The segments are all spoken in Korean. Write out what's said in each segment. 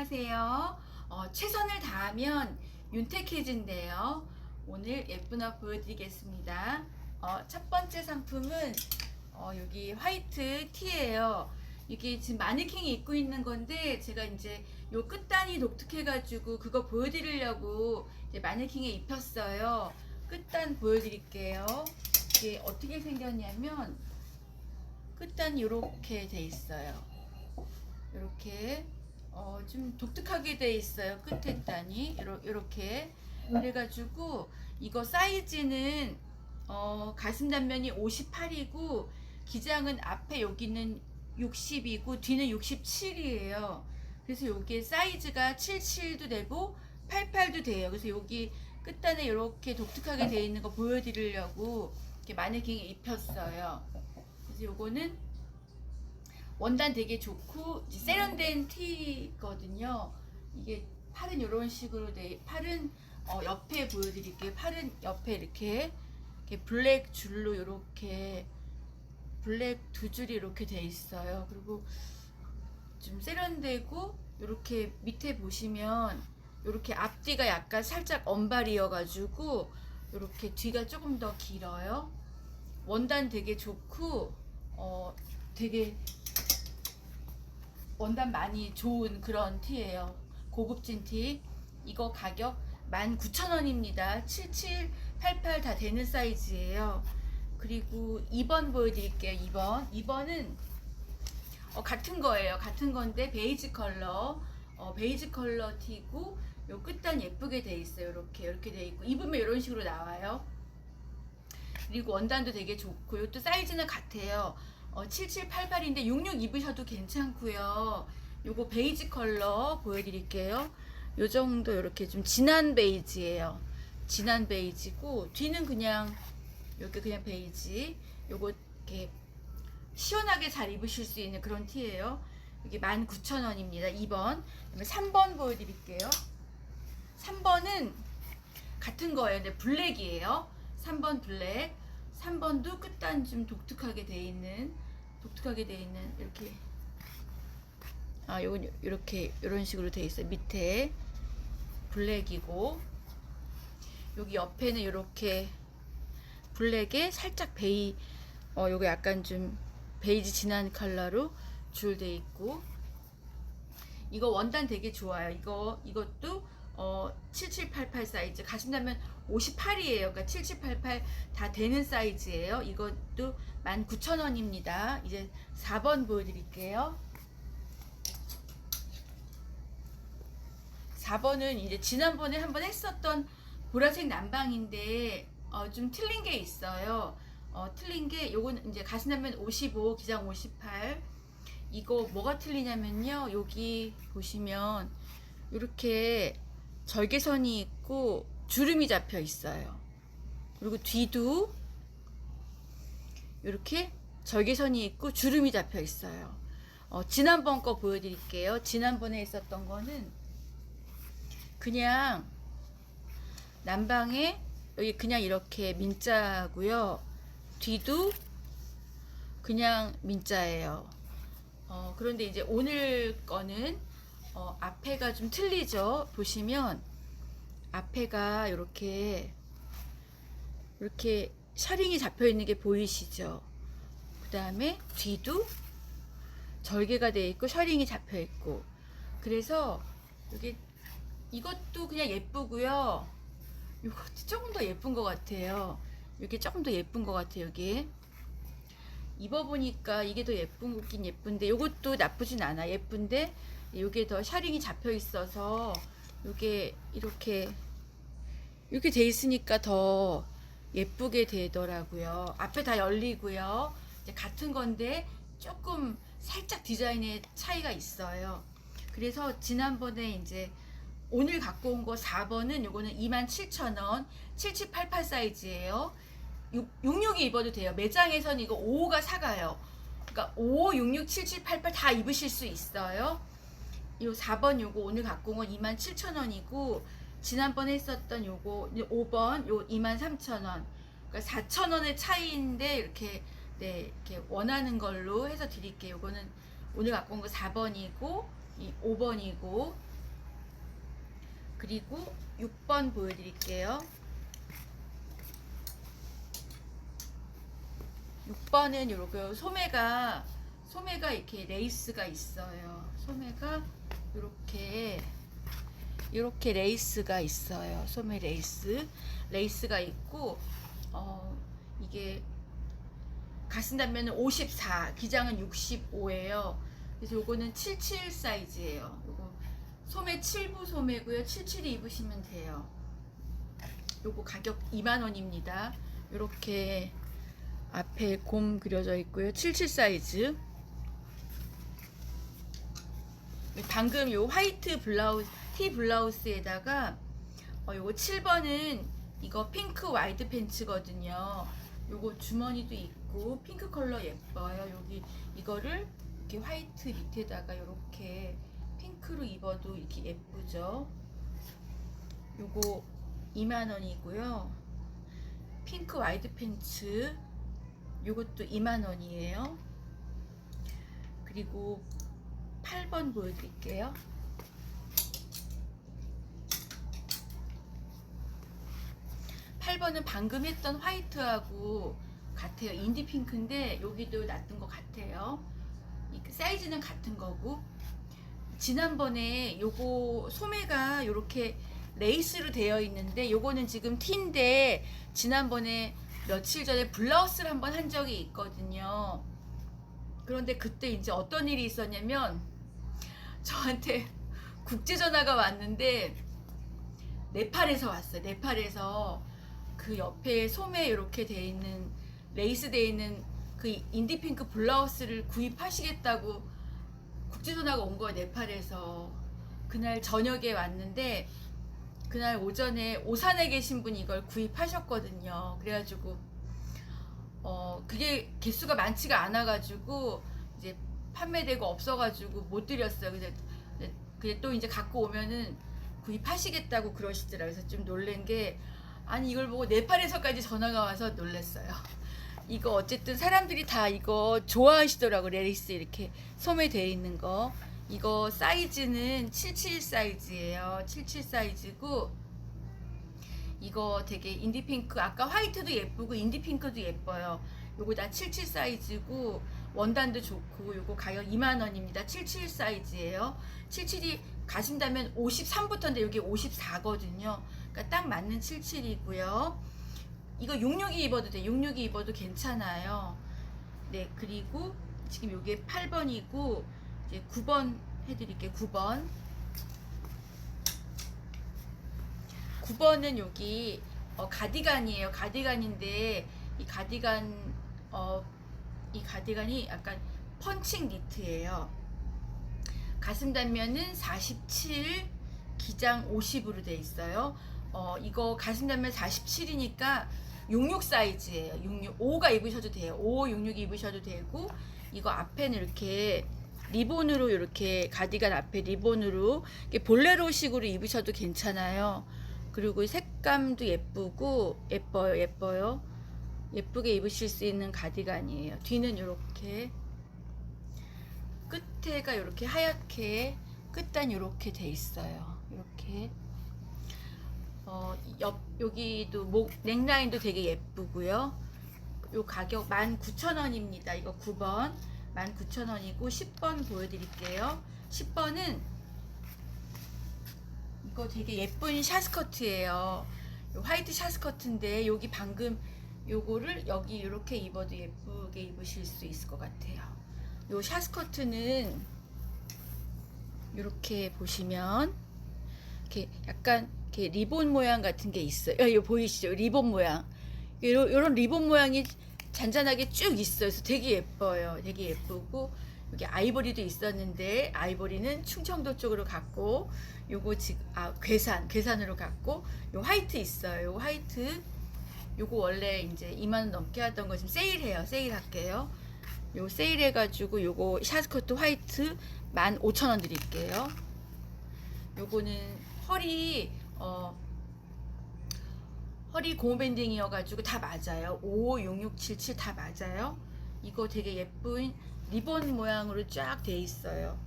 안녕하세요. 어, 최선을 다하면 윤택해진대요. 오늘 예쁜 옷 보여드리겠습니다. 어, 첫 번째 상품은 어, 여기 화이트 티예요. 이게 지금 마네킹이 입고 있는 건데 제가 이제 요 끝단이 독특해가지고 그거 보여드리려고 이제 마네킹에 입혔어요. 끝단 보여드릴게요. 이게 어떻게 생겼냐면 끝단이 이렇게 돼 있어요. 이렇게 어, 좀 독특하게 돼 있어요. 끝에 단이 이렇게 그래가지고 이거 사이즈는 어, 가슴 단면이 58이고 기장은 앞에 여기는 60이고 뒤는 67이에요. 그래서 여기에 사이즈가 77도 되고 88도 돼요. 그래서 여기 끝단에 이렇게 독특하게 돼 있는 거 보여드리려고 이렇게 마네킹에 입혔어요. 그래서 요거는 원단 되게 좋고 세련된 티거든요. 이게 팔은 이런 식으로 돼. 팔은 어, 옆에 보여드릴게요. 팔은 옆에 이렇게, 이렇게 블랙 줄로 이렇게 블랙 두 줄이 이렇게 돼 있어요. 그리고 좀 세련되고 이렇게 밑에 보시면 이렇게 앞뒤가 약간 살짝 언발이어가지고 이렇게 뒤가 조금 더 길어요. 원단 되게 좋고 어 되게 원단 많이 좋은 그런 티예요. 고급진 티. 이거 가격 19,000원입니다. 7788 다 되는 사이즈예요. 그리고 2번 보여드릴게요. 2번. 2번은 어, 같은 거예요. 같은 건데 베이지 컬러. 어, 베이지 컬러 티고 요 끝단 예쁘게 돼 있어요. 이렇게 이렇게 돼 있고 입으면 이런 식으로 나와요. 그리고 원단도 되게 좋고 이것도 사이즈는 같아요. 어, 7788인데 66 입으셔도 괜찮고요. 요거 베이지 컬러 보여드릴게요. 요 정도 이렇게 좀 진한 베이지예요. 진한 베이지고 뒤는 그냥 이렇게 그냥 베이지. 요거 이렇게 시원하게 잘 입으실 수 있는 그런 티예요. 이게 19,000원입니다. 2번. 그다음에 3번 보여드릴게요. 3번은 같은 거예요. 근데 블랙이에요. 3번 블랙. 3번도 끝단 좀 독특하게 돼 있는 독특하게 돼 있는 이렇게 아 요건 이렇게 이런 식으로 돼 있어요. 밑에 블랙이고 여기 옆에는 이렇게 블랙에 살짝 베이 어 요거 약간 좀 베이지 진한 컬러로 줄돼 있고 이거 원단 되게 좋아요. 이거 이것도 어 7788 사이즈 가신다면 58이에요. 그러니까 7788 다 되는 사이즈예요. 이것도 19,000원입니다. 이제 4번 보여드릴게요. 4번은 이제 지난번에 한번 했었던 보라색 남방인데 어, 좀 틀린 게 있어요. 어, 틀린 게 요거는 이제 가신다면 55 기장 58 이거 뭐가 틀리냐면요. 여기 보시면 이렇게 절개선이 있고 주름이 잡혀 있어요. 그리고 뒤도 이렇게 절개선이 있고 주름이 잡혀 있어요. 어, 지난번 거 보여드릴게요. 지난번에 있었던 거는 그냥 남방에 여기 그냥 이렇게 민자고요. 뒤도 그냥 민자예요. 어, 그런데 이제 오늘 거는 어, 앞에가 좀 틀리죠. 보시면 앞에가 이렇게 이렇게 샤링이 잡혀 있는 게 보이시죠? 그 다음에 뒤도 절개가 되어 있고 셔링이 잡혀 있고 그래서 여기 이것도 그냥 예쁘고요. 이것도 조금 더 예쁜 것 같아요. 이게 조금 더 예쁜 것 같아요. 여기 입어보니까 이게 더 예쁜 거긴 예쁜데 이것도 나쁘진 않아. 예쁜데 이게 더 샤링이 잡혀 있어서 이게 이렇게 이렇게 돼 있으니까 더 예쁘게 되더라고요. 앞에 다 열리고요. 이제 같은 건데 조금 살짝 디자인의 차이가 있어요. 그래서 지난번에 이제 오늘 갖고 온 거 4번은 요거는 27,000원 7788 사이즈예요. 66이 입어도 돼요. 매장에서는 이거 5가 사가요. 그러니까 5, 66, 7788 다 입으실 수 있어요. 요 4번 요거 오늘 갖고 온건 27,000원이고 지난번에 했었던 요거 5번 요 23,000원. 그러니까 4,000원의 차이인데 이렇게 네, 이렇게 원하는 걸로 해서 드릴게요. 요거는 오늘 갖고 온 거 4번이고 이 5번이고 그리고 6번 보여드릴게요. 6번은 이렇게 소매가 소매가 이렇게 레이스가 있어요. 소매가 이렇게 이렇게 레이스가 있어요. 소매 레이스 레이스가 있고 어 이게 가슴 단면은 54, 기장은 65예요. 그래서 요거는 77 사이즈예요. 요거 소매 7부 소매고요. 77이 입으시면 돼요. 요거 가격 2만 원입니다. 요렇게 앞에 곰 그려져 있고요. 77 사이즈. 방금 요 화이트 블라우스 티 블라우스에다가 어, 요거 7번은 이거 핑크 와이드 팬츠거든요. 요거 주머니도 있고 핑크 컬러 예뻐요. 여기 이거를 이렇게 화이트 밑에다가 이렇게 핑크로 입어도 이렇게 예쁘죠. 요거 2만 원이고요. 핑크 와이드 팬츠 요것도 2만 원이에요. 그리고 8번 보여드릴게요. 8번은 방금 했던 화이트하고 같아요. 인디 핑크인데 여기도 낫던 것 같아요. 이 사이즈는 같은 거고 지난번에 요거 소매가 이렇게 레이스로 되어 있는데 요거는 지금 티인데 지난번에 며칠 전에 블라우스를 한번 한 적이 있거든요. 그런데 그때 이제 어떤 일이 있었냐면 저한테 국제 전화가 왔는데 네팔에서 왔어요. 네팔에서 그 옆에 소매 이렇게 돼 있는 레이스 돼 있는 그 인디핑크 블라우스를 구입하시겠다고 국제 전화가 온 거예요. 네팔에서 그날 저녁에 왔는데 그날 오전에 오산에 계신 분이 이걸 구입하셨거든요. 그래가지고 어 그게 개수가 많지가 않아가지고 판매되고 없어가지고 못 드렸어요. 근데 그게 또 이제 갖고 오면은 구입하시겠다고 그러시더라고요. 그래서 좀 놀란 게 아니 이걸 보고 네팔에서까지 전화가 와서 놀랐어요. 이거 어쨌든 사람들이 다 이거 좋아하시더라고 레이스 이렇게 소매되어 있는 거. 이거 사이즈는 77 사이즈예요. 77 사이즈고 이거 되게 인디핑크 아까 화이트도 예쁘고 인디핑크도 예뻐요. 요거 다 77 사이즈고 원단도 좋고 요거 가격 2만 원입니다. 77 사이즈예요. 77이 가신다면 53부터인데 여기 54거든요. 그러니까 딱 맞는 77이고요. 이거 66이 입어도 돼. 66이 입어도 괜찮아요. 네, 그리고 지금 요게 8번이고 이제 9번 해드릴게요. 9번. 9번은 여기 어, 가디건이에요. 가디건인데 이 가디건 어, 이 가디건이 약간 펀칭 니트예요. 가슴 단면은 47, 기장 50으로 돼 있어요. 어, 이거 가슴 단면 47이니까 66 사이즈예요. 66, 5가 입으셔도 돼요. 5, 66 입으셔도 되고 이거 앞에는 이렇게 리본으로 이렇게 가디건 앞에 리본으로 볼레로식으로 입으셔도 괜찮아요. 그리고 색감도 예쁘고 예뻐요, 예뻐요. 예쁘게 입으실 수 있는 가디건이에요. 뒤는 이렇게 끝에가 이렇게 하얗게 끝단 이렇게 돼 있어요. 이렇게 어, 옆 여기도 목 넥라인도 되게 예쁘고요. 요 가격 19,000원입니다. 이거 9번 19,000원이고 10번 보여드릴게요. 10번은 이거 되게 예쁜 샤스커트예요. 요 화이트 샤스커트인데 여기 방금 요거를 여기 이렇게 입어도 예쁘게 입으실 수 있을 것 같아요. 요 샤스커트는 이렇게 보시면 이렇게 약간 이렇게 리본 모양 같은 게 있어요. 어, 이거 보이시죠? 리본 모양. 이런 리본 모양이 잔잔하게 쭉 있어요. 그래서 되게 예뻐요. 되게 예쁘고 여기 아이보리도 있었는데 아이보리는 충청도 쪽으로 갔고 요거 지금 아 괴산 괴산으로 갔고 요 화이트 있어요. 요 화이트 요거 원래 이제 2만 원 넘게 하던 거 지금 세일해요. 세일할게요. 요 세일해가지고 요거 샤스커트 화이트 15,000원 드릴게요. 요거는 허리 어 허리 고무밴딩이어가지고 다 맞아요. 5, 6, 6, 7, 7 다 맞아요. 이거 되게 예쁜 리본 모양으로 쫙 돼 있어요.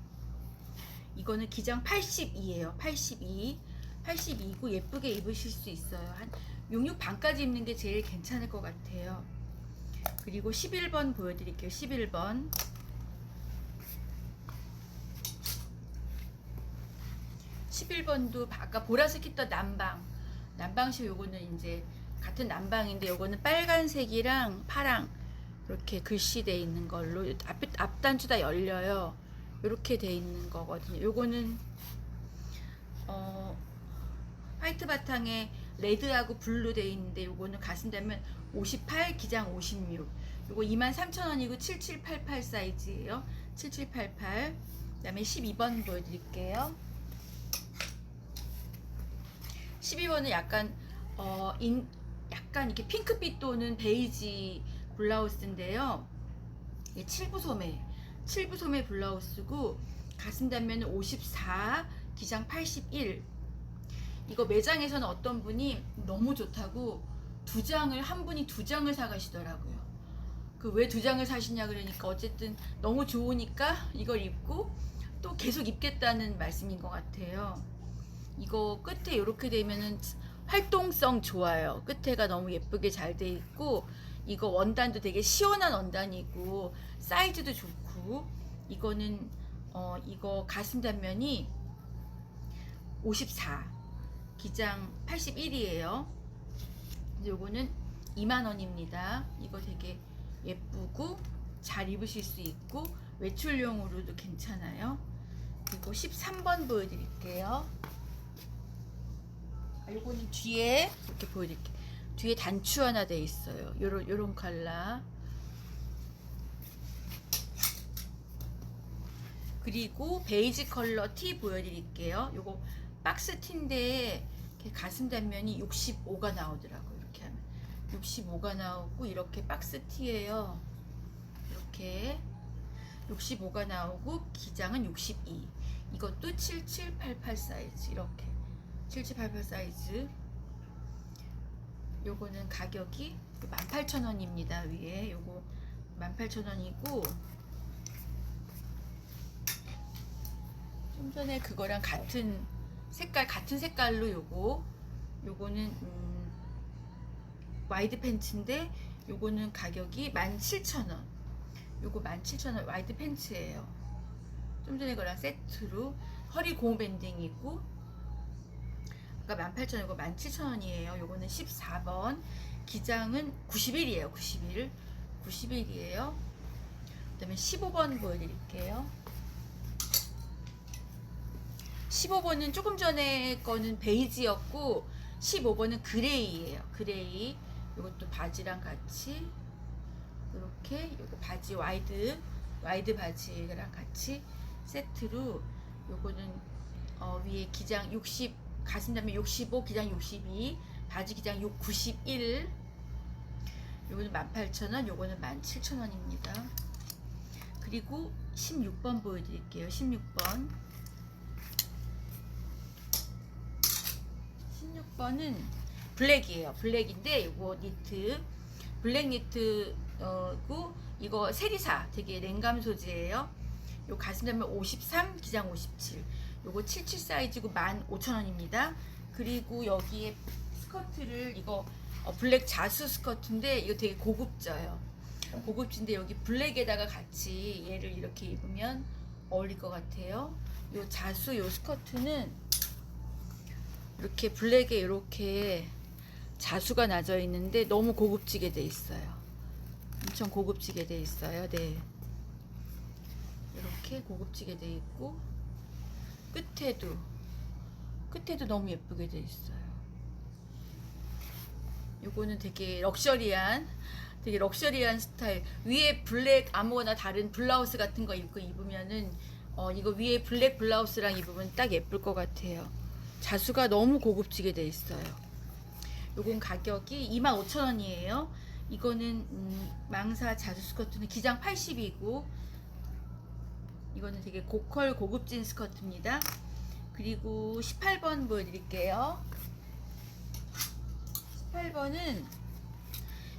이거는 기장 82예요. 82. 82고 예쁘게 입으실 수 있어요. 한 66 반까지 입는 게 제일 괜찮을 것 같아요. 그리고 11번 보여드릴게요. 11번. 11번도 아까 보라색 했던 남방. 남방식 요거는 이제 같은 남방인데 요거는 빨간색이랑 파랑 이렇게 글씨 돼 있는 걸로 앞, 앞단추 다 열려요. 이렇게 돼 있는 거거든요. 요거는 어 화이트 바탕에 레드하고 블루 돼 있는데 요거는 가슴되면 58 기장 56 요거 23,000원이고 7788 사이즈예요. 7788 그다음에 12번 보여드릴게요. 12번은 약간 어 인, 약간 이렇게 핑크빛 도는 베이지 블라우스인데요. 이게 7부 소매. 7부 소매 블라우스고 가슴 단면은 54 기장 81 이거 매장에서는 어떤 분이 너무 좋다고 두 장을 한 분이 두 장을 사가시더라고요. 그 왜 두 장을 사시냐 그러니까 어쨌든 너무 좋으니까 이걸 입고 또 계속 입겠다는 말씀인 것 같아요. 이거 끝에 이렇게 되면은 활동성 좋아요. 끝에가 너무 예쁘게 잘 돼 있고 이거 원단도 되게 시원한 원단이고 사이즈도 좋고 이거는 어 이거 가슴 단면이 54 기장 81이에요. 요거는 2만 원입니다. 이거 되게 예쁘고 잘 입으실 수 있고 외출용으로도 괜찮아요. 그리고 13번 보여드릴게요. 아, 요거는 뒤에 이렇게 보여드릴게요. 뒤에 단추 하나 돼 있어요. 요런 요런 컬러. 그리고 베이지 컬러 티 보여드릴게요. 요거 박스 이렇게 가슴 단면이 65가 나오더라고요. 이렇게 하면 65가 나오고 이렇게 박스 티예요. 이렇게 65가 나오고 기장은 62. 이것도 7788 사이즈 이렇게 7788 사이즈. 요거는 가격이 18,000원입니다. 위에 요거 18,000원이고 좀 전에 그거랑 같은 색깔 같은 색깔로 요거. 요거는 음, 와이드 팬츠인데 요거는 가격이 17,000원. 요거 17,000원 와이드 팬츠예요. 좀 전에 거랑 세트로 허리 고무 밴딩이고 아까 18,000원 이거 17,000원이에요. 요거는 14번. 기장은 91이에요. 91 91이에요. 그 다음에 15번 보여드릴게요 15번은 조금 전에 거는 베이지였고 15번은 그레이예요. 그레이. 이것도 바지랑 같이 이렇게 요거 바지 와이드 와이드 바지랑 같이 세트로 요거는 어 위에 기장 60 가슴 단면 65 기장 62 바지 기장 6 91 요거는 18,000원 요거는 17,000원입니다. 그리고 16번 보여드릴게요. 16번 16번은 블랙이에요. 블랙인데 이거 니트 블랙 니트고 이거 세리사 되게 냉감 소재예요. 요 가슴 단면 53, 기장 57. 요거 77 사이즈고 15,000원입니다. 그리고 여기에 스커트를 이거 어, 블랙 자수 스커트인데 이거 되게 고급져요. 고급진데 여기 블랙에다가 같이 얘를 이렇게 입으면 어울릴 것 같아요. 요 자수 요 스커트는 이렇게 블랙에 이렇게 자수가 나져 있는데 너무 고급지게 돼 있어요. 엄청 고급지게 돼 있어요. 네. 이렇게 고급지게 돼 있고 끝에도 끝에도 너무 예쁘게 돼 있어요. 요거는 되게 럭셔리한 되게 럭셔리한 스타일 위에 블랙 아무거나 다른 블라우스 같은 거 입고 입으면은 어 이거 위에 블랙 블라우스랑 입으면 딱 예쁠 것 같아요. 자수가 너무 고급지게 돼 있어요. 요건 가격이 25,000원이에요. 이거는 음, 망사 자수 스커트는 기장 80이고 이거는 되게 고컬 고급진 스커트입니다. 그리고 18번 보여드릴게요. 18번은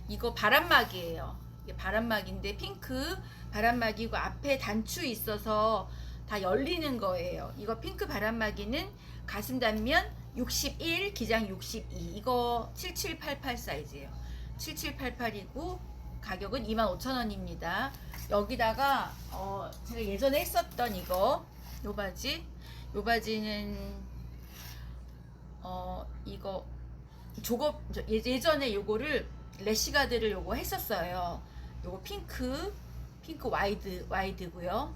이거 바람막이에요. 이게 바람막인데 핑크 바람막이고 앞에 단추 있어서 다 열리는 거예요. 이거 핑크 바람막이는 가슴 단면 61, 기장 62. 이거 7788 사이즈예요. 7788이고 가격은 25,000원입니다. 여기다가 어 제가 예전에 했었던 이거 요 바지 요 바지는 어 이거 조거 저 예- 예전에 요거를 래시가드를 요거 했었어요. 요거 핑크 핑크 와이드 와이드고요.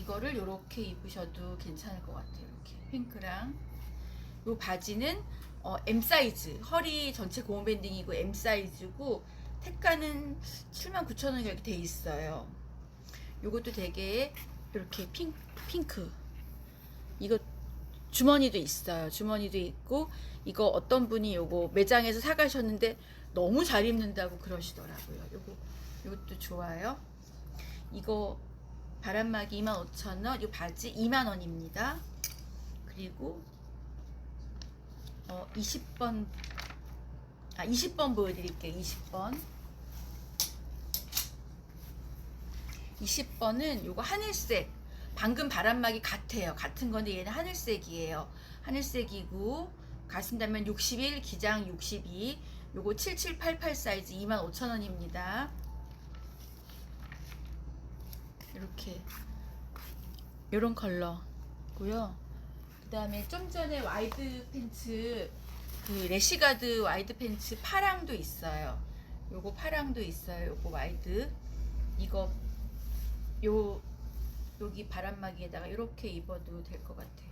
이거를 요렇게 입으셔도 괜찮을 것 같아요. 이렇게 핑크랑 요 바지는 어, M 사이즈 허리 전체 고무 밴딩이고 M 사이즈고 택가는 79,000원 이렇게 돼 있어요. 요것도 되게 이렇게 핑, 핑크 이거 주머니도 있어요. 주머니도 있고 이거 어떤 분이 요거 매장에서 사 가셨는데 너무 잘 입는다고 그러시더라고요. 요거 요것도 좋아요. 이거 바람막이 25,000원, 이 바지 2만원입니다. 그리고 어 20번 아 20번 보여드릴게요. 20번 20번은 요거 하늘색 방금 바람막이 같아요. 같은 건데 얘는 하늘색이에요. 하늘색이고 가슴 단면 61, 기장 62 요거 7788 사이즈 25,000원입니다. 이렇게 요런 컬러고요. 그다음에 좀 전에 와이드 팬츠 그 래시가드 와이드 팬츠 파랑도 있어요. 요거 파랑도 있어요. 요거 와이드 이거 요 여기 바람막이에다가 이렇게 입어도 될 것 같아요.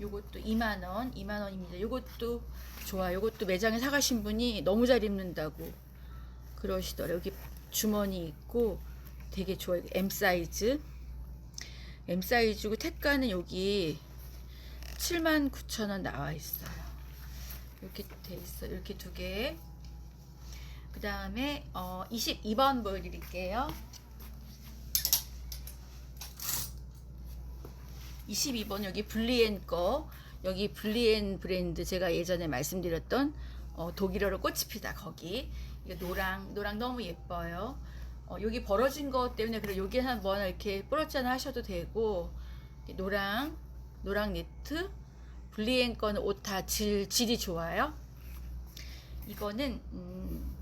요것도 2만 원, 2만 원입니다. 요것도 좋아. 요것도 매장에 사가신 분이 너무 잘 입는다고 그러시더라고요. 여기 주머니 있고 되게 좋아요. M 사이즈. M 사이즈고 택가는 여기 79,000원 나와 있어요. 이렇게 돼 있어. 이렇게 두 개. 그 다음에 어, 22번 보여드릴게요. 22번 여기 블리엔 거 여기 블리엔 브랜드 제가 예전에 말씀드렸던 어, 독일어로 꽃이 피다 거기 이거 노랑 노랑 너무 예뻐요. 어, 여기 벌어진 것 때문에 그래 여기 한번 이렇게 뿌렸지 않아 하셔도 되고 이렇게 노랑 노랑 니트 블리엔 거는 옷 다 질, 질이 좋아요. 이거는 음,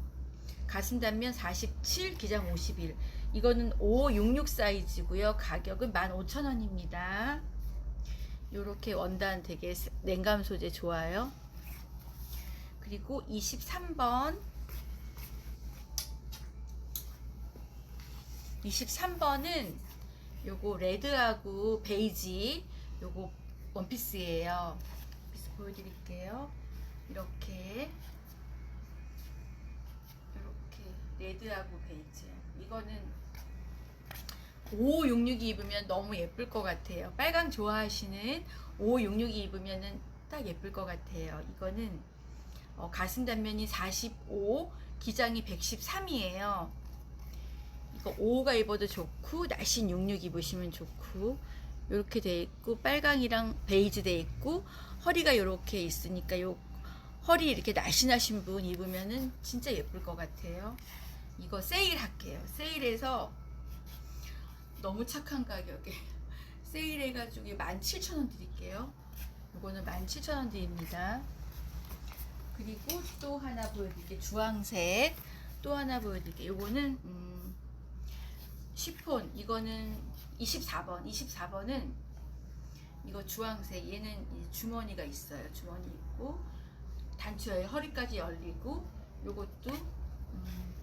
가슴 단면 47, 기장 51. 이거는 566 사이즈고요. 가격은 15,000원입니다. 요렇게 원단 되게 스- 냉감 소재 좋아요. 그리고 23번 23번은 요거 레드하고 베이지 요거 원피스예요. 원피스 보여드릴게요. 이렇게 이렇게 레드하고 베이지. 이거는 5566이 입으면 너무 예쁠 것 같아요. 빨강 좋아하시는 5566이 입으면은 딱 예쁠 것 같아요. 이거는 어, 가슴 단면이 45, 기장이 113이에요. 이거 5가 입어도 좋고 날씬 66 입으시면 좋고 이렇게 돼 있고 빨강이랑 베이지 돼 있고 허리가 이렇게 있으니까 요 허리 이렇게 날씬하신 분 입으면은 진짜 예쁠 것 같아요. 이거 세일 할게요. 세일해서 너무 착한 가격에 세일해가지고 17,000원 드릴게요. 이거는 17,000원 드립니다. 그리고 또 하나 보여드릴게요. 주황색 또 하나 보여드릴게요. 이거는 음, 시폰 이거는 24번 24번은 이거 주황색 얘는 이 주머니가 있어요. 주머니 있고 단추에 허리까지 열리고 요것도 음,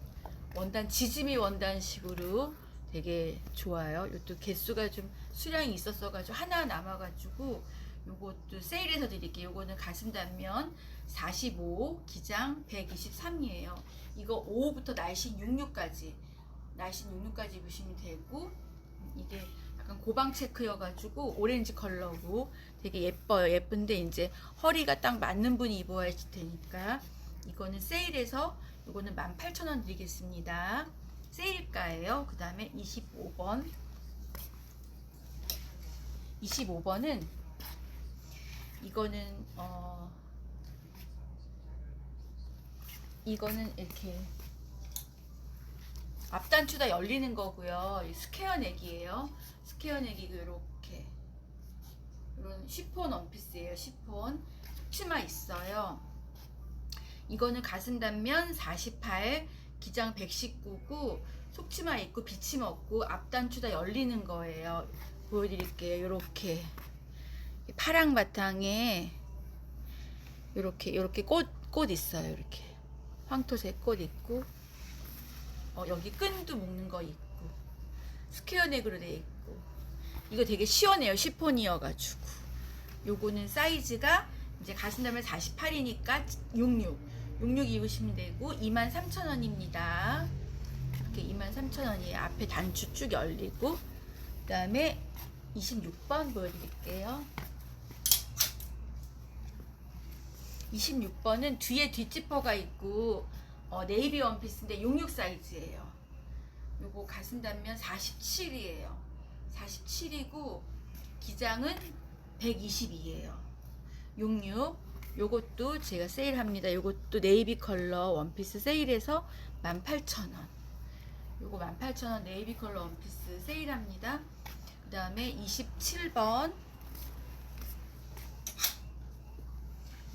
원단 지짐이 원단식으로 되게 좋아요. 이것도 개수가 좀 수량이 있었어 가지고 하나 남아 가지고 요것도 세일해서 드릴게요. 요거는 가슴 단면 45, 기장 123이에요. 이거 5부터 날씬 66까지 날씬 66까지 입으시면 되고 이게 약간 고방 체크여 가지고 오렌지 컬러고 되게 예뻐요. 예쁜데 이제 허리가 딱 맞는 분이 입어야 되니까 이거는 세일해서 이거는 18,000원 드리겠습니다. 세일가예요. 그 다음에 25번. 25번은 이거는 어 이거는 이렇게 앞단추 다 열리는 거고요. 이 스퀘어 넥이에요. 스퀘어 넥이고 이렇게 이런 쉬폰 원피스예요. 쉬폰 치마 있어요. 이거는 가슴 단면 48, 기장 119고 속치마 입고 비치마 없고 앞단추 다 열리는 거예요. 보여드릴게요. 요렇게 파랑 바탕에 요렇게 요렇게 꽃 꽃 있어요. 이렇게 황토색 꽃 있고 어, 여기 끈도 묶는 거 있고 스퀘어 넥으로 돼 있고 이거 되게 시원해요. 시폰이어가지고 요거는 사이즈가 이제 가슴 단면 48이니까 66 66 입으시면 되고 23,000원입니다. 이렇게 23,000원이에요. 앞에 단추 쭉 열리고 그 다음에 26번 보여드릴게요. 26번은 뒤에 뒷지퍼가 있고 어, 네이비 원피스인데 66 사이즈예요. 요거 가슴 단면 47이에요. 47이고 기장은 122예요. 66 요것도 제가 세일합니다. 요것도 네이비 컬러 원피스 세일해서 18,000원. 요거 18,000원 네이비 컬러 원피스 세일합니다. 그 다음에 27번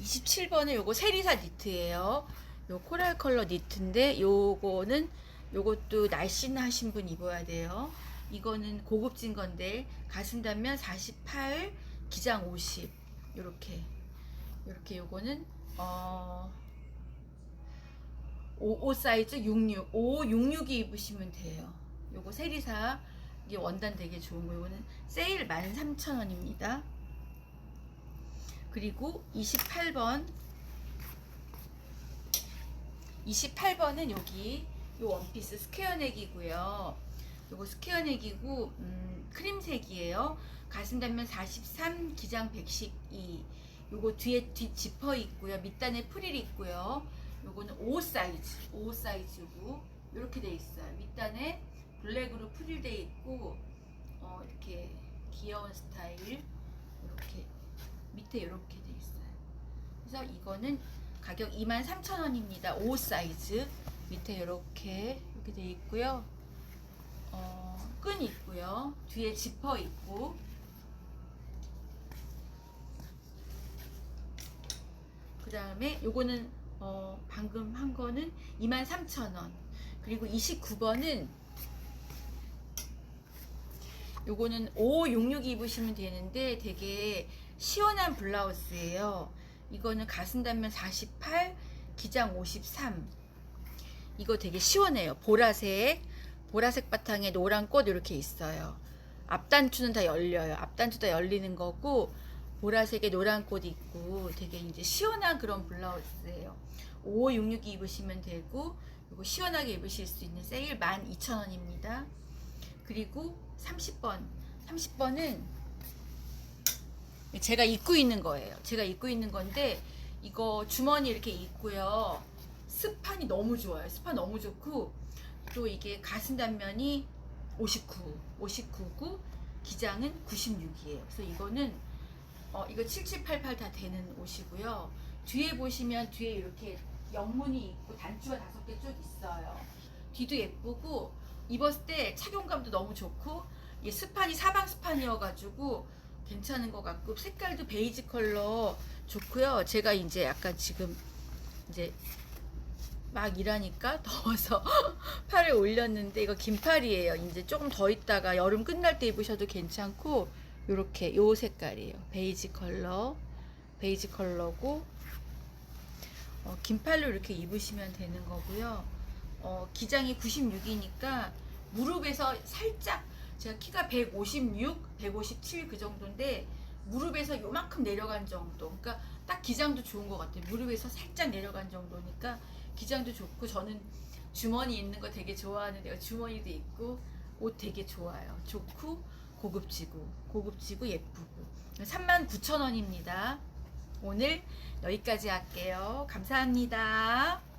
27번은 요거 세리사 니트예요. 요 코랄 컬러 니트인데 요거는 요것도 날씬하신 분 입어야 돼요. 이거는 고급진 건데 가슴 단면 48, 기장 50 요렇게 요렇게 요거는 어 55 사이즈 66, 5, 66이 입으시면 돼요. 요거 세리사 이게 원단 되게 좋은 거. 요거는 세일 13,000원입니다. 그리고 28번 28번은 여기 요 원피스 스퀘어 넥이고요. 요거 스퀘어 넥이고 음, 크림색이에요. 가슴 단면 43, 기장 112. 요거 뒤에 뒷 지퍼 있고요. 밑단에 프릴 있고요. 요거는 5 사이즈, 5 사이즈고 이렇게 돼 있어요. 밑단에 블랙으로 프릴 돼 있고 어, 이렇게 귀여운 스타일 이렇게 밑에 이렇게 돼 있어요. 그래서 이거는 가격 23,000원입니다. 5 사이즈 밑에 이렇게 이렇게 돼 있고요. 어, 끈 있고요. 뒤에 지퍼 있고 그 다음에 요거는 어, 방금 한 거는 23,000원 그리고 29번은 요거는 566 입으시면 되는데 되게 시원한 블라우스예요. 이거는 가슴 단면 48, 기장 53. 이거 되게 시원해요. 보라색, 보라색 바탕에 노란 꽃 이렇게 있어요. 앞단추는 다 열려요. 앞단추 다 열리는 거고 보라색에 노란 꽃 있고 되게 이제 시원한 그런 블라우스예요. 5566 입으시면 되고 이거 시원하게 입으실 수 있는 세일 12,000원입니다. 그리고 30번. 30번은 제가 입고 있는 거예요. 제가 입고 있는 건데 이거 주머니 이렇게 있고요. 스판이 너무 좋아요. 스판 너무 좋고 또 이게 가슴 단면이 59, 59고 기장은 96이에요. 그래서 이거는 어 이거 7788 다 되는 옷이고요. 뒤에 보시면 뒤에 이렇게 영문이 있고 단추가 다섯 개 쭉 있어요. 뒤도 예쁘고 입었을 때 착용감도 너무 좋고 이 스판이 사방 스판이어가지고 괜찮은 것 같고 색깔도 베이지 컬러 좋고요. 제가 이제 약간 지금 이제 막 일하니까 더워서 팔을 올렸는데 이거 긴팔이에요. 이제 조금 더 있다가 여름 끝날 때 입으셔도 괜찮고 요렇게 요 색깔이에요. 베이지 컬러 베이지 컬러고 어, 긴팔로 이렇게 입으시면 되는 거고요. 어, 기장이 96이니까 무릎에서 살짝 제가 키가 156, 157 그 정도인데 무릎에서 요만큼 내려간 정도. 그러니까 딱 기장도 좋은 것 같아요. 무릎에서 살짝 내려간 정도니까 기장도 좋고 저는 주머니 있는 거 되게 좋아하는데요. 주머니도 있고 옷 되게 좋아요. 좋고 고급지고 고급지고 예쁘고 39,000원입니다. 오늘 여기까지 할게요. 감사합니다.